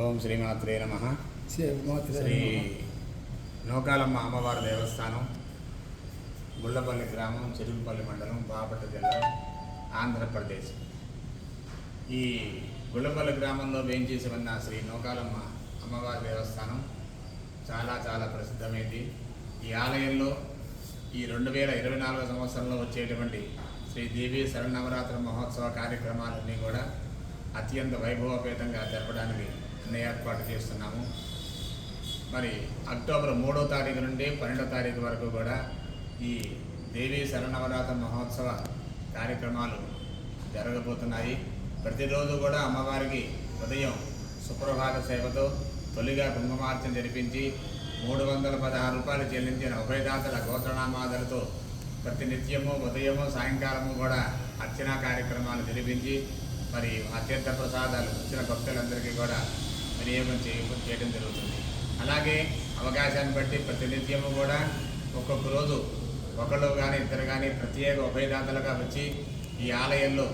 ఓం శ్రీమాత్రే నమ. శ్రీ. నౌకాలమ్మ అమ్మవారి దేవస్థానం గుళ్ళపల్లి గ్రామం చెరుకుపల్లి మండలం బాపట్ల జిల్లా ఆంధ్రప్రదేశ్. ఈ గుళ్ళపల్లి గ్రామంలో వేయించేసి ఉన్న శ్రీ నౌకాలమ్మ అమ్మవారి దేవస్థానం చాలా చాలా ప్రసిద్ధమైంది. ఈ ఆలయంలో ఈ రెండు వేల ఇరవై నాలుగో సంవత్సరంలో వచ్చేటువంటి శ్రీ దేవి శరణవరాత్రి మహోత్సవ కార్యక్రమాలన్నీ కూడా అత్యంత వైభవపేతంగా జరపడానికి ఏర్పాటు చేస్తున్నాము. మరి అక్టోబర్ మూడో తారీఖు నుండి పన్నెండో తారీఖు వరకు కూడా ఈ దేవీ శరణవరాత్రి మహోత్సవ కార్యక్రమాలు జరగబోతున్నాయి. ప్రతిరోజు కూడా అమ్మవారికి ఉదయం సుప్రభాత సేవతో తొలిగా కుంకుమార్చన జరిపించి మూడు వందల పదహారు రూపాయలు చెల్లించిన ఉభయదాతల గోత్రనామాదులతో ప్రతి నిత్యము ఉదయము సాయంకాలము కూడా అర్చనా కార్యక్రమాలు జరిపించి మరి అత్యంత ప్రసాదాలు వచ్చిన భక్తులందరికీ కూడా వినియోగం చేయ చేయడం జరుగుతుంది. అలాగే అవకాశాన్ని బట్టి ప్రతినిత్యము కూడా ఒక్కొక్క రోజు ఒకళ్ళు కానీ ఇద్దరు కానీ ప్రత్యేక ఉభయదాతలుగా వచ్చి ఈ ఆలయంలో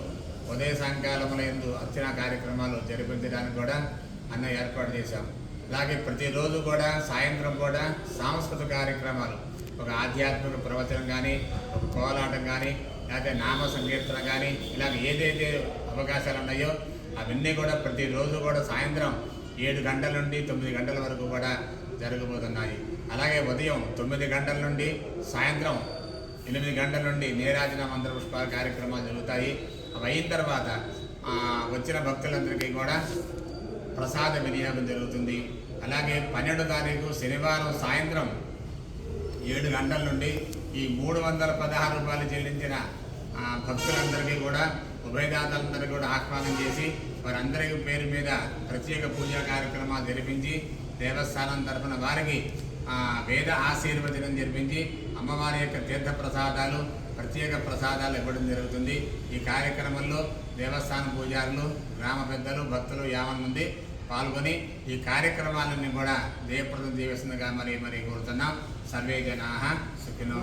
ఉదయ సాయంకాలముల ఎందు అర్చనా కార్యక్రమాలు జరిపించడానికి కూడా అన్న ఏర్పాటు చేశాం. అలాగే ప్రతిరోజు కూడా సాయంత్రం కూడా సాంస్కృతిక కార్యక్రమాలు ఒక ఆధ్యాత్మిక ప్రవచనం కానీ ఒక కోలాటం కానీ లేకపోతే నామ సంకీర్తన కానీ ఇలాగ ఏదైతే అవకాశాలు ఉన్నాయో అవన్నీ కూడా ప్రతిరోజు కూడా సాయంత్రం ఏడు గంటల నుండి తొమ్మిది గంటల వరకు కూడా జరగబోతున్నాయి. అలాగే ఉదయం తొమ్మిది గంటల నుండి సాయంత్రం ఎనిమిది గంటల నుండి నీరాజన మంత్ర పుష్పాల కార్యక్రమాలు జరుగుతాయి. అవి అయిన తర్వాత వచ్చిన భక్తులందరికీ కూడా ప్రసాద వినియోగం జరుగుతుంది. అలాగే పన్నెండు తారీఖు శనివారం సాయంత్రం ఏడు గంటల నుండి ఈ మూడు వందల పదహారు రూపాయలు చెల్లించిన భక్తులందరికీ కూడా ఉభయదాతలందరూ కూడా ఆహ్వానం చేసి వారందరి పేరు మీద ప్రత్యేక పూజా కార్యక్రమాలు జరిపించి దేవస్థానం తరఫున వారికి వేద ఆశీర్వచనం జరిపించి అమ్మవారి యొక్క తీర్థ ప్రసాదాలు ప్రత్యేక ప్రసాదాలు ఇవ్వడం జరుగుతుంది. ఈ కార్యక్రమంలో దేవస్థానం పూజారులు గ్రామ పెద్దలు భక్తులు యావన్ మంది పాల్గొని ఈ కార్యక్రమాలన్నీ కూడా జయప్రదం చేయవలసిందిగా మరి మరి కోరుతున్నాం. సర్వే జనా సుఖినో